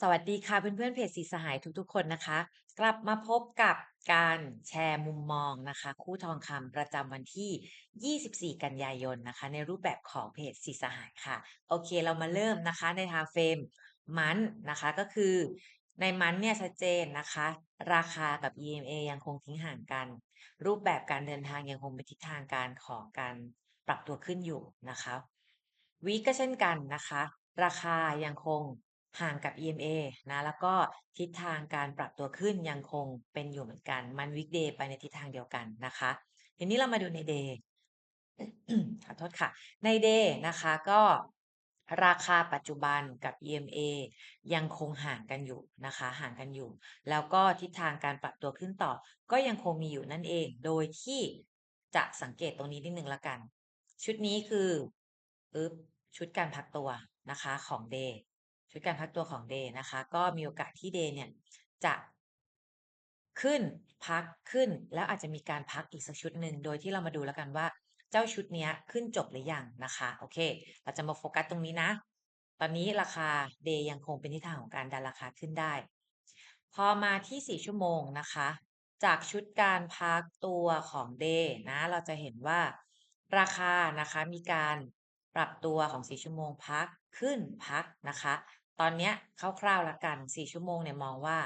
สวัสดีค่ะเพื่อนๆเพจสีสหายทุกๆคนนะคะ กลับมาพบกับการแชร์มุมมองนะคะ คู่ทองคำประจำวันที่ 24 กันยายนนะคะ ในรูปแบบของเพจสีสหายค่ะ โอเคเรามาเริ่มนะคะในทาเฟรมมันนะคะก็คือในมันเนี่ยชัดเจนนะคะ ราคากับ EMA ยังคงทิ้งห่างกัน รูปแบบการเดินทางยังคงเป็นทิศทางการของการปรับตัวขึ้นอยู่นะคะวีก็เช่นกันนะคะ ราคายังคง ห่างกับ EMA นะแล้วก็ทิศทางการปรับตัวขึ้นยังคงเป็นอยู่เหมือนกัน มันวิกเดย์ไปในทิศทางเดียวกันนะคะ ทีนี้เรามาดูในเดย์ขอโทษค่ะ ในเดย์นะคะก็ราคาปัจจุบันกับ EMA ยังคงห่างกันอยู่นะคะ ห่างกันอยู่ แล้วก็ทิศทางการปรับตัวขึ้นต่อ ก็ยังคงมีอยู่นั่นเอง โดยที่จะสังเกตตรงนี้นิดนึงละกัน ชุดนี้คืออึ๊บชุดการพักตัวนะคะของเดย์ ชุดการพักตัวของเดย์นะคะ ก็มีโอกาสที่เดย์เนี่ยจะขึ้นพักขึ้น แล้วอาจจะมีการพักอีกสักชุดหนึ่งโดยที่เรามาดูแล้วกันว่า เจ้าชุดนี้ขึ้นจบหรือยังนะคะ โอเค เราจะมาโฟกัสตรงนี้นะ ตอนนี้ราคาเดย์ยังคงเป็นทิศทางของการดันราคาขึ้นได้ พอมาที่ 4 ชั่วโมงนะคะ จากชุดการพักตัวของเดย์นะ เราจะเห็นว่าราคานะคะมีการปรับตัวของ 4 ชั่วโมงพัก ขึ้นพักนะคะ ตอนนี้คร่าวๆละกัน 4 ชั่วโมงเนี่ยมองว่า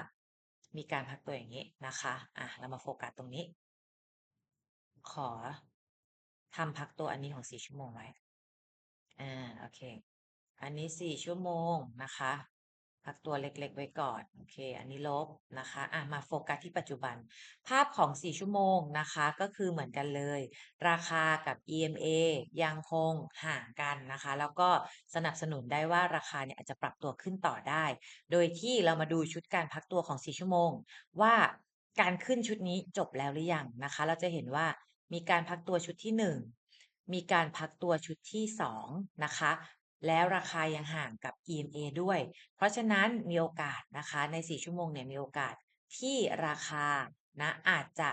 มีการพักตัวอย่างนี้นะคะอะเรามาโฟกัสตรงนี้ ขอทำพักตัวอันนี้ของ 4 ชั่วโมงไว้อ่าโอเค อันนี้ 4 ชั่วโมงนะคะ พักตัวเล็กๆ ไว้ก่อน โอเค อันนี้ลบนะคะอะมาโฟกัสที่ปัจจุบัน ภาพของ 4 ชั่วโมงนะคะ ก็คือเหมือนกันเลย ราคากับ EMA ยังคงห่างกันนะคะ แล้วก็สนับสนุนได้ว่าราคาเนี่ยอาจจะปรับตัวขึ้นต่อได้ โดยที่เรามาดูชุดการพักตัวของ 4 ชั่วโมง ว่าการขึ้นชุดนี้จบแล้วหรือยังนะคะ เราจะเห็นว่ามีการพักตัวชุดที่ 1มีการพักตัวชุดที่ 2 นะคะ แล้วราคายังห่างกับ EMA ด้วย เพราะฉะนั้นมีโอกาสนะคะใน 4 ชั่วโมงเนี่ยมีโอกาสที่ราคานะอาจจะ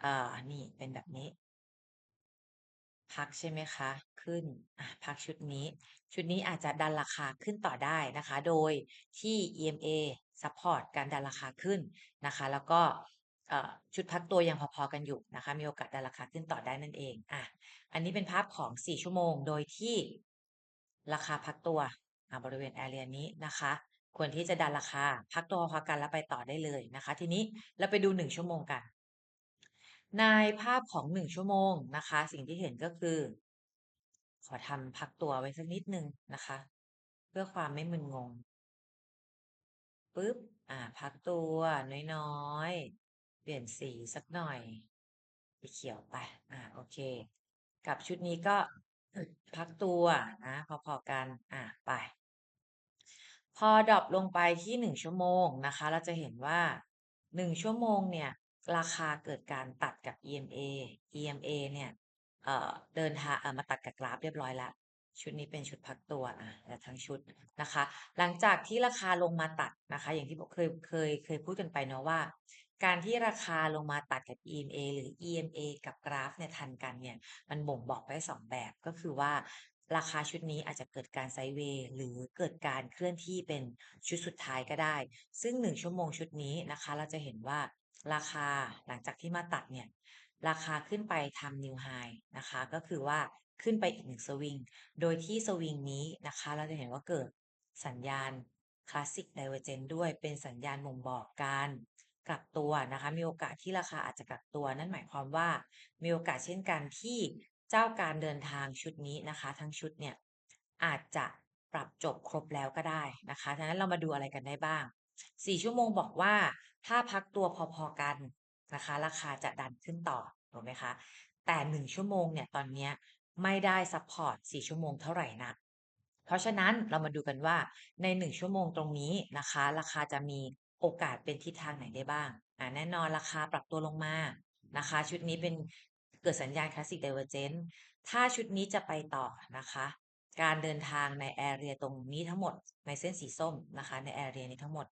เอ่อนี่เป็นแบบนี้ พักใช่ไหมคะ ขึ้นพักชุดนี้ ชุดนี้อาจจะดันราคาขึ้นต่อได้นะคะ โดยที่ EMA support การดันราคาขึ้นนะคะ แล้วก็ชุดพักตัวยังพอๆกันอยู่นะคะ มีโอกาสดันราคาขึ้นต่อได้นั่นเองอะอันนี้เป็นภาพของ 4 ชั่วโมง โดยที่ ราคาพักตัวบริเวณแอเรียนี้นะคะควรที่จะดันราคา พักตัวพอกันแล้วไปต่อได้เลยนะคะ ทีนี้เราไปดู 1 ชั่วโมงกัน ในภาพของ 1 ชั่วโมงนะคะ สิ่งที่เห็นก็คือ ขอทำพักตัวไว้สักนิดนึงนะคะ เพื่อความไม่มึนงงปุ๊บอ่า พักตัวน้อยๆ เปลี่ยนสีสักหน่อยสีเขียวไป อ่า โอเค กับชุดนี้ก็ พักตัวนะพอๆกันอ่าไป พอดรอปลงไปที่หนึ่งชั่วโมงนะคะ เราจะเห็นว่าหนึ่งชั่วโมงเนี่ย ราคาเกิดการตัดกับ EMA EMA เนี่ยเอ่อเดินทางเอ่อมาตัดกับกราฟเรียบร้อยแล้วชุดนี้เป็นชุดพักตัวอะและทั้งชุดนะคะ หลังจากที่ราคาลงมาตัดนะคะ อย่างที่เคยเคยเคยพูดกันไปเนาะว่า การที่ราคาลงมาตัดกับ EMA หรือ EMA กับกราฟเนี่ยทันกันเนี่ยมันบ่งบอกได้2แบบก็คือว่าราคาชุดนี้อาจจะเกิดการไซเวย์หรือเกิดการเคลื่อนที่เป็นชุดสุดท้ายก็ได้ ซึ่ง 1 ชั่วโมงชุดนี้นะคะ เราจะเห็นว่าราคาหลังจากที่มาตัดเนี่ย ราคาขึ้นไปทำนิวไฮนะคะ ก็คือว่าขึ้นไปอีกหนึ่งสวิง โดยที่สวิงนี้นะคะ เราจะเห็นว่าเกิดสัญญาณคลาสสิกไดเวอร์เจนด้วยเป็นสัญญาณบ่งบอกการ กลับตัวนะคะ มีโอกาสที่ราคาอาจจะกลับตัว นั่นหมายความว่ามีโอกาสเช่นกันที่เจ้าการเดินทางชุดนี้นะคะ ทั้งชุดเนี่ยอาจจะปรับจบครบแล้วก็ได้นะคะฉะนั้นเรามาดูอะไรกันได้บ้าง 4 ชั่วโมงบอกว่าถ้าพักตัวพอๆกันนะคะ ราคาจะดันขึ้นต่อถูกไหมคะ แต่ 1 ชั่วโมงเนี่ยตอนนี้ไม่ได้ซัพพอร์ต4ชั่วโมงเท่าไหร่นะ เพราะฉะนั้นเรามาดูกันว่าใน 1 ชั่วโมงตรงนี้นะคะ ราคาจะมี โอกาสเป็นทิศทางไหนได้บ้างอ่าแน่นอนราคาปรับตัวลงมานะคะ ชุดนี้เป็นเกิดสัญญาณคลาสสิกเดเวอร์เจนถ้าชุดนี้จะไปต่อนะคะ การเดินทางในแอเรียตรงนี้ทั้งหมดในเส้นสีส้มนะคะ ในแอเรียนี้ทั้งหมด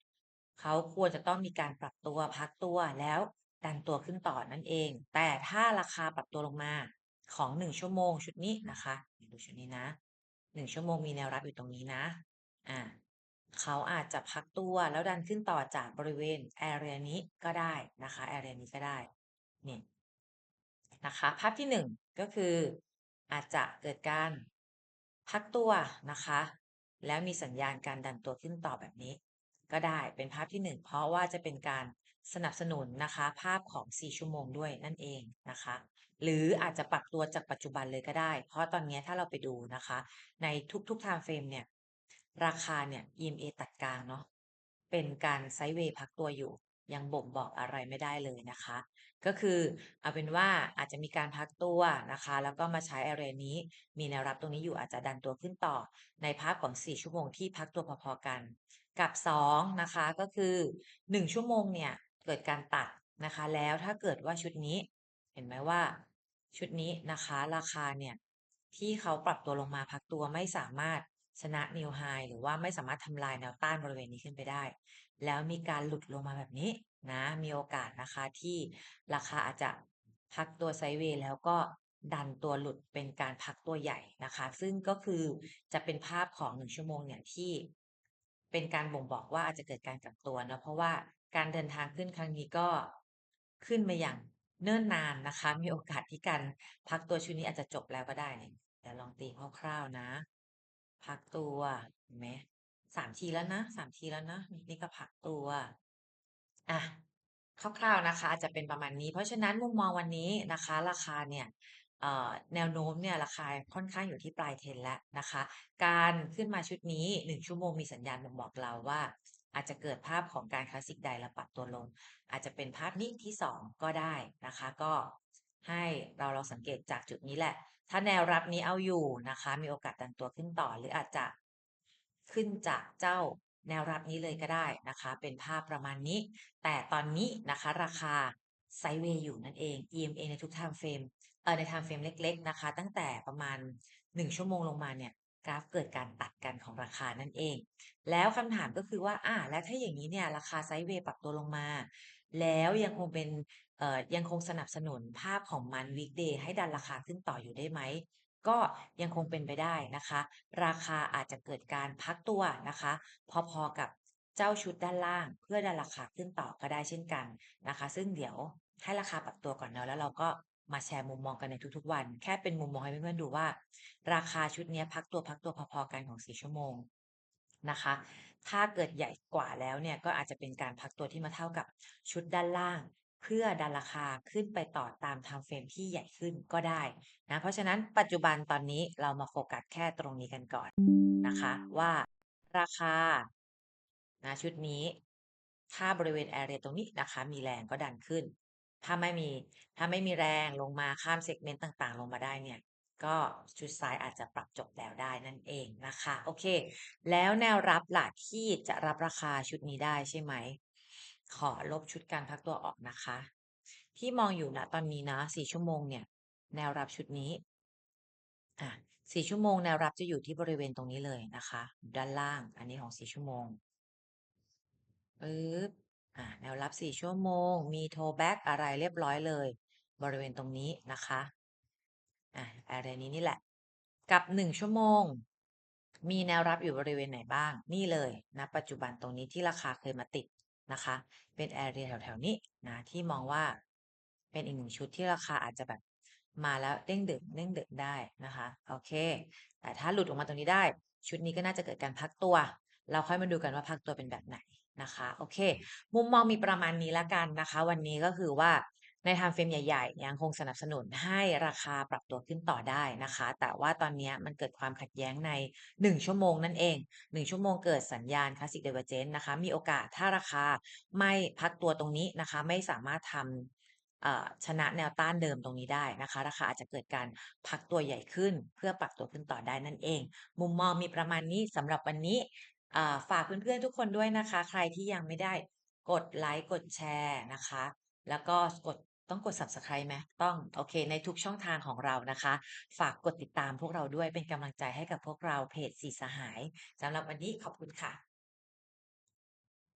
เขาควรจะต้องมีการปรับตัวพักตัวแล้วดันตัวขึ้นต่อนั่นเอง แต่ถ้าราคาปรับตัวลงมาของหนึ่งชั่วโมงชุดนี้นะคะดูชุดนี้นะหนึ่งชั่วโมงมีแนวรับอยู่ตรงนี้นะ อ่า เขาอาจจะพักตัวแล้วดันขึ้นต่อจากบริเวณ area นี้ก็ได้นะคะ area นี้ก็ได้นี่นะคะภาพที่หนึ่งก็คือ อาจจะเกิดการพักตัวนะคะ แล้วมีสัญญาณการดันตัวขึ้นต่อแบบนี้ ก็ได้เป็นภาพที่หนึ่งเพราะว่าจะเป็นการสนับสนุนนะคะ ภาพของ 4 ชั่วโมงด้วยนั่นเองนะคะ หรืออาจจะปรับตัวจากปัจจุบันเลยก็ได้ เพราะตอนนี้ถ้าเราไปดูนะคะ ในทุกๆ time frame เนี่ย ราคาเนี่ย EMA ตัดกลางเนาะเป็นการไซด์เวย์พักตัวอยู่ ยังบ่งบอกอะไรไม่ได้เลยนะคะ ก็คือเอาเป็นว่าอาจจะมีการพักตัวนะคะ แล้วก็มาใช้ area นี้ มีแนวรับตรงนี้อยู่อาจจะดันตัวขึ้นต่อ ในภาพของ 4 ชั่วโมงที่พักตัวพอๆกัน กับ 2 นะคะก็คือ 1 ชั่วโมงเนี่ย เกิดการตัดนะคะ แล้วถ้าเกิดว่าชุดนี้เห็นไหมว่า ชุดนี้นะคะ ราคาเนี่ยที่เขาปรับตัวลงมาพักตัวไม่สามารถ ชนะ New High หรือว่าไม่สามารถทำลายแนวต้านบริเวณนี้ขึ้นไปได้ แล้วมีการหลุดลงมาแบบนี้นะมีโอกาสนะคะที่ราคาอาจจะพักตัวไซเวย์แล้วก็ดันตัวหลุดเป็นการพักตัวใหญ่นะคะ ซึ่งก็คือจะเป็นภาพของ1ชั่วโมงเนี่ยที่ เป็นการบ่งบอกว่าอาจจะเกิดการกลับตัวนะเพราะว่าการเดินทางขึ้นครั้งนี้ก็ขึ้นมาอย่างเนิ่นนานนะคะ มีโอกาสที่การพักตัวชุดนี้อาจจะจบแล้วก็ได้เนี่ยเดี๋ยวลองตีคร่าวๆนะ พักตัวเห็นไหม3ทีแล้วนะ3ทีแล้วนะนี่ก็พักตัวอะคร่าวๆนะคะอาจจะเป็นประมาณนี้ เพราะฉะนั้นมุมมองวันนี้นะคะ ราคาเนี่ยแนวโน้มเนี่ยราคาค่อนข้างอยู่ที่ปลายเทนแล้วนะคะ การขึ้นมาชุดนี้ 1 ชั่วโมงมีสัญญาณบ่งบอกเราว่า อาจจะเกิดภาพของการ Classic Dive แล้วปรับตัวลง อาจจะเป็นภาพนี้ที่ 2 ก็ได้นะคะ ก็ให้เราลองสังเกตจากจุดนี้แหละ ถ้าแนวรับนี้เอาอยู่นะคะ มีโอกาสดันตัวขึ้นต่อหรืออาจจะขึ้นจากเจ้าแนวรับนี้เลยก็ได้นะคะ เป็นภาพประมาณนี้ แต่ตอนนี้นะคะ ราคาไซเวย์อยู่นั่นเอง EMA ในทุก time frame เอ่อใน time frame เล็ก ๆ นะคะ ตั้งแต่ประมาณ 1 ชั่วโมงลงมาเนี่ย กราฟเกิดการตัดกันของราคานั่นเอง แล้วคำถามก็คือว่าอ่าแล้วถ้าอย่างนี้เนี่ย ราคาไซเวย์ปรับตัวลงมา แล้วยังคงเป็นเอ่อยังคงสนับสนุนภาพของมัน weekday ให้ดันราคาขึ้นต่ออยู่ได้ไหม ก็ยังคงเป็นไปได้นะคะ ราคาอาจจะเกิดการพักตัวนะคะ พอๆกับเจ้าชุดด้านล่าง เพื่อดันราคาขึ้นต่อก็ได้เช่นกันนะคะ ซึ่งเดี๋ยวให้ราคาปรับตัวก่อนเนาะแล้วเราก็มาแชร์มุมมองกันในทุกๆวัน แค่เป็นมุมมองให้เพื่อนๆดูว่า ราคาชุดนี้พักตัวพักตัวพอๆกันของ4ชั่วโมงนะคะ ถ้าเกิดใหญ่กว่าแล้วเนี่ยก็อาจจะเป็นการพักตัวที่มาเท่ากับชุดด้านล่าง เพื่อดันราคาขึ้นไปต่อตาม time frame ที่ใหญ่ขึ้นก็ได้นะเพราะฉะนั้นปัจจุบันตอนนี้เรามาโฟกัสแค่ตรงนี้กันก่อนนะคะว่าราคานะชุดนี้ ถ้าบริเวณ area ตรงนี้นะคะ มีแรงก็ดันขึ้น ถ้าไม่มีถ้าไม่มีแรงลงมาข้าม segment ต่างๆ ลงมาได้เนี่ย ก็ชุดซ้ายอาจจะปรับจบแล้วได้นั่นเองนะคะ โอเค แล้วแนวรับหล่ะที่จะรับราคาชุดนี้ได้ใช่ไหม ขอลบชุดการพักตัวออกนะคะ ที่มองอยู่ณตอนนี้นะ4ชั่วโมงเนี่ย แนวรับชุดนี้อะ4ชั่วโมงแนวรับจะอยู่ที่บริเวณตรงนี้เลยนะคะ ด้านล่างอันนี้ของ4ชั่วโมงปึ๊บอ่าแนวรับ4ชั่วโมง มี toe back อะไรเรียบร้อยเลย บริเวณตรงนี้นะคะ อ่า area นี้นี่แหละ กับ 1 ชั่วโมง มีแนวรับอยู่บริเวณไหนบ้าง นี่เลยณปัจจุบันตรงนี้ที่ราคาเคยมาติดนะคะ เป็น area แถวๆนี้นะที่มองว่า เป็นอีก1ชุดที่ราคาอาจจะแบบมาแล้วเด้งดึงเด้งดึงได้นะคะโอเค แต่ถ้าหลุดออกมาตรงนี้ได้ ชุดนี้ก็น่าจะเกิดการพักตัว เราค่อยมาดูกันว่าพักตัวเป็นแบบไหนนะคะ โอเค มุมมองมีประมาณนี้แล้วกันนะคะ วันนี้ก็คือว่า ใน time frame ใหญ่ๆ ยังคงสนับสนุนให้ราคาปรับตัวขึ้นต่อได้นะคะ แต่ว่าตอนนี้มันเกิดความขัดแย้งใน 1 ชั่วโมงนั่นเอง 1 ชั่วโมงเกิดสัญญาณ Classic Divergence นะคะ มีโอกาสถ้าราคาไม่พักตัวตรงนี้นะคะ ไม่สามารถทำชนะแนวต้านเดิมตรงนี้ได้นะคะ ราคาอาจจะเกิดการพักตัวใหญ่ขึ้น เพื่อปรับตัวขึ้นต่อได้นั่นเอง มุมมองมีประมาณนี้สำหรับวันนี้ฝากเพื่อนๆทุกคนด้วยนะคะ ใครที่ยังไม่ได้กดไลก์กดแชร์นะคะ แล้วก็กด ต้องกด Subscribe ไหม?ต้องโอเค ในทุกช่องทางของเรานะคะ ฝากกดติดตามพวกเราด้วยเป็นกำลังใจให้กับพวกเราเพจสีสหายสำหรับวันนี้ขอบคุณค่ะ